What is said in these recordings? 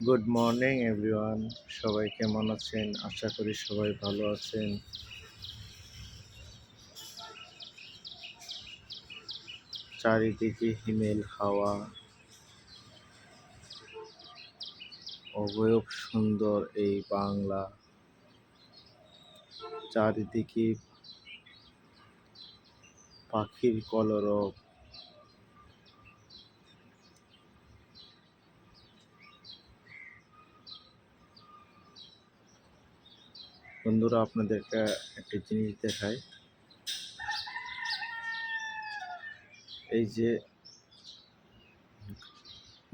Good morning everyone সবাই কেমন আছেন? আশা করি সবাই ভালো আছেন। চারিদিকে হিমেল হাওয়া। অবয়ব সুন্দর এই বাংলা। চারিদিকে পাখির কলরব। বন্ধুরা, আপনাদেরকে একটি জিনিস দেখায় এই যে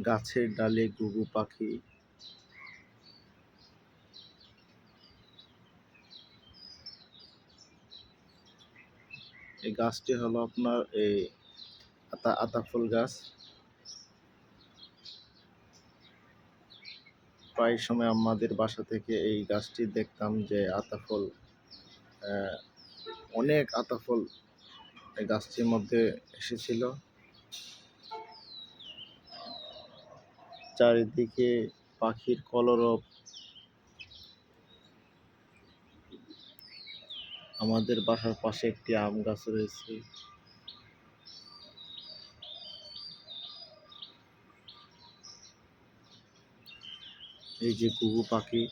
গাছের ডালে গুগু পাখি, এই গাছটি হলো আপনার এই আতা আতা ফুল গাছ। প্রায় সময় আমাদের বাসা থেকে এই গাছটি দেখতাম যে আতা ফল আহ, অনেক আতা ফল এই গাছটির মধ্যে এসেছিল। চারিদিকে পাখির কলরব। আমাদের বাসার পাশে একটি আম গাছ রয়েছে। এই যে ঘুঘু পাখি,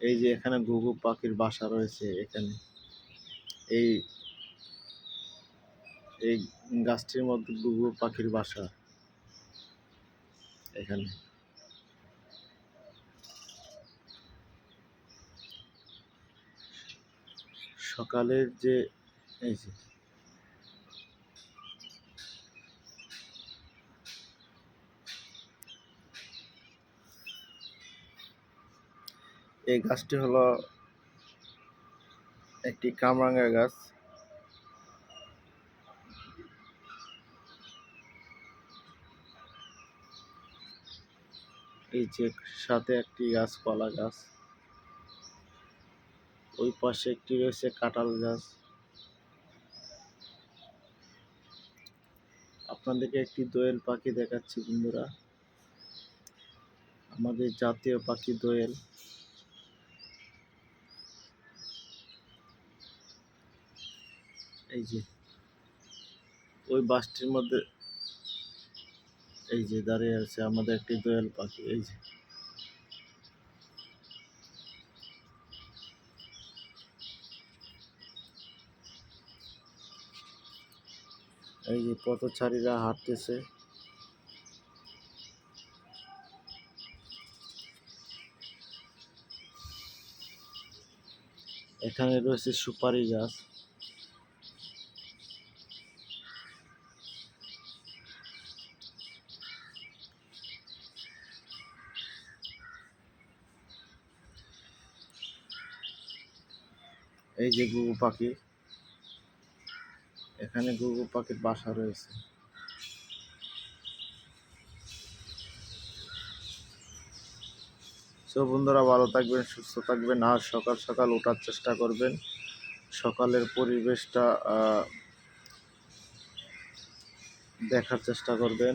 এই যে এখানে ঘুঘু পাখির বাসা রয়েছে এখানে। এই এই গাছটির মধ্যে ঘুঘু পাখির বাসা এখানে। সকালের যে, এই যে এই গাছটি হলো একটি কামরাঙ্গা গাছ। এই যে সাথে একটি গাছ কলা গাছ। ওই পাশে একটি রয়েছে কাঁঠাল গাছ। আপনাদেরকে একটি দোয়েল পাখি দেখাচ্ছি বন্ধুরা। আমাদের জাতীয় পাখি দোয়েল। এই যে, ওই বাসটির মধ্যে এই যে দাঁড়িয়ে আছে আমাদের একটি দোয়েল পাখি, এই যে। এই যে পথচারীরা হাঁটতেছে। এখানে রয়েছে সুপারি গাছ। এই যে গুগু পাখি, এখানে গুগু পাখির বাসা রয়েছে। সো বন্ধুরা, ভালো থাকবেন, সুস্থ থাকবেন, আর সকাল সকাল ওঠার চেষ্টা করবেন। সকালের পরিবেশটা দেখার চেষ্টা করবেন।